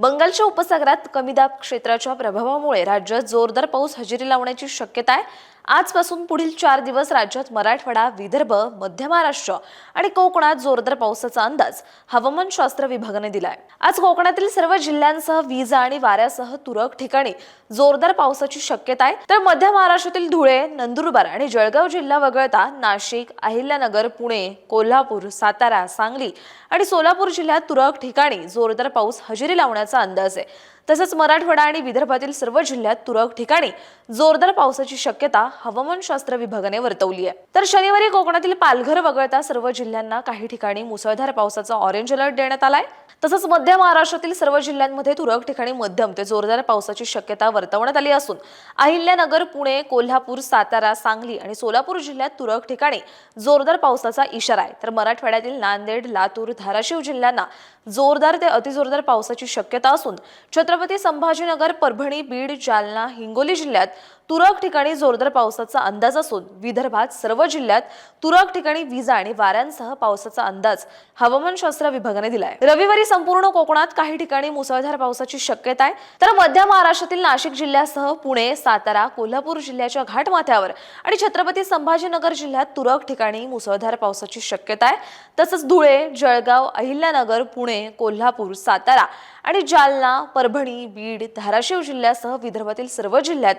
बंगालच्या उपसागरात कमी दाब क्षेत्राच्या प्रभावामुळे राज्यात जोरदार पाऊस हजेरी लावण्याची शक्यता आहे. आजपासून पुढील चार दिवस राज्यात मराठवाडा विदर्भ मध्य महाराष्ट्र आणि कोकणात जोरदार पावसाचा अंदाज हवामानशास्त्र विभागाने दिलाय. आज कोकणातील सर्व जिल्ह्यांसह वीजा आणि वाऱ्यासह तुरळक ठिकाणी जोरदार पावसाची शक्यता आहे. तर मध्य महाराष्ट्रातील धुळे नंदुरबार आणि जळगाव जिल्हा वगळता नाशिक अहिल्यानगर पुणे कोल्हापूर सातारा सांगली आणि सोलापूर जिल्ह्यात तुरळक ठिकाणी जोरदार पाऊस हजेरी लावण्याचा अंदाज आहे. तसंच मराठवाडा आणि विदर्भातील सर्व जिल्ह्यात तुरळक ठिकाणी जोरदार पावसाची शक्यता हवामानशास्त्र विभागाने वर्तवली आहे. तर शनिवारी कोकणातील पालघर वगळता सर्व जिल्ह्यांना काही ठिकाणी मुसळधार पावसाचा ऑरेंज अलर्ट देण्यात आलाय. तसंच मध्य महाराष्ट्रातील सर्व जिल्ह्यांमध्ये तुरळक ठिकाणी मध्यम ते जोरदार पावसाची शक्यता वर्तवण्यात आली असून अहिल्यानगर पुणे कोल्हापूर सातारा सांगली आणि सोलापूर जिल्ह्यात तुरळक ठिकाणी जोरदार पावसाचा इशारा आहे. तर मराठवाड्यातील नांदेड लातूर धाराशिव जिल्ह्यांना जोरदार ते अतिजोरदार पावसाची शक्यता असून छत्रपती संभाजीनगर परभणी बीड जालना हिंगोली जिल्ह्यात तुरळक ठिकाणी जोरदार पावसाचा अंदाज असून विदर्भात सर्व जिल्ह्यात तुरळक ठिकाणी विजा आणि वाऱ्यांसह पावसाचा अंदाज हवामानशास्त्र विभागाने दिलाय. रविवारी संपूर्ण कोकणात काही ठिकाणी मुसळधार पावसाची शक्यता आहे. तर मध्य महाराष्ट्रातील नाशिक जिल्ह्यासह पुणे सातारा कोल्हापूर जिल्ह्याच्या घाटमाथ्यावर आणि छत्रपती संभाजीनगर जिल्ह्यात तुरळक ठिकाणी मुसळधार पावसाची शक्यता आहे. तसंच धुळे जळगाव अहिल्यानगर पुणे कोल्हापूर सातारा आणि जालना परभणी बीड धाराशिव जिल्ह्यासह विदर्भातील सर्व जिल्ह्यात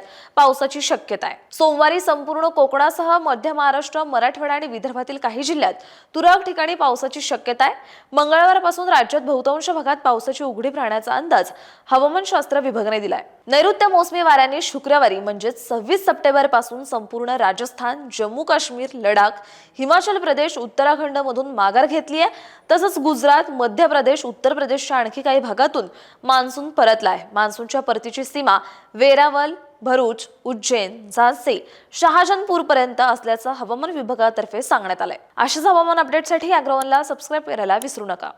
पावसाची शक्यता आहे. सोमवारी संपूर्ण कोकणासह मध्य महाराष्ट्र मराठवाडा आणि विदर्भातील काही जिल्ह्यात तुरळक ठिकाणी पावसाची शक्यता आहे. मंगळवारपासून राज्यात बहुतांश भागात पावसाची उघडीप राहण्याचा अंदाज हवामानशास्त्र विभागाने दिलाय. नैऋत्य मोसमी वाऱ्याने शुक्रवारी म्हणजेच सव्वीस सप्टेंबरपासून संपूर्ण राजस्थान जम्मू काश्मीर लडाख हिमाचल प्रदेश उत्तराखंड मधून माघार घेतली आहे. तसंच गुजरात मध्य प्रदेश उत्तर प्रदेशच्या आणखी काही भागातून मान्सून परतलाय मान्सूनच्या परतीची सीमा वेरावल भरूच उज्जैन झांसी शहाजनपूरपर्यंत असल्याचं हवामान विभागातर्फे सांगण्यात आलंय. अशाच हवामान अपडेटसाठी अॅग्रोवनला सबस्क्राईब करायला विसरू नका.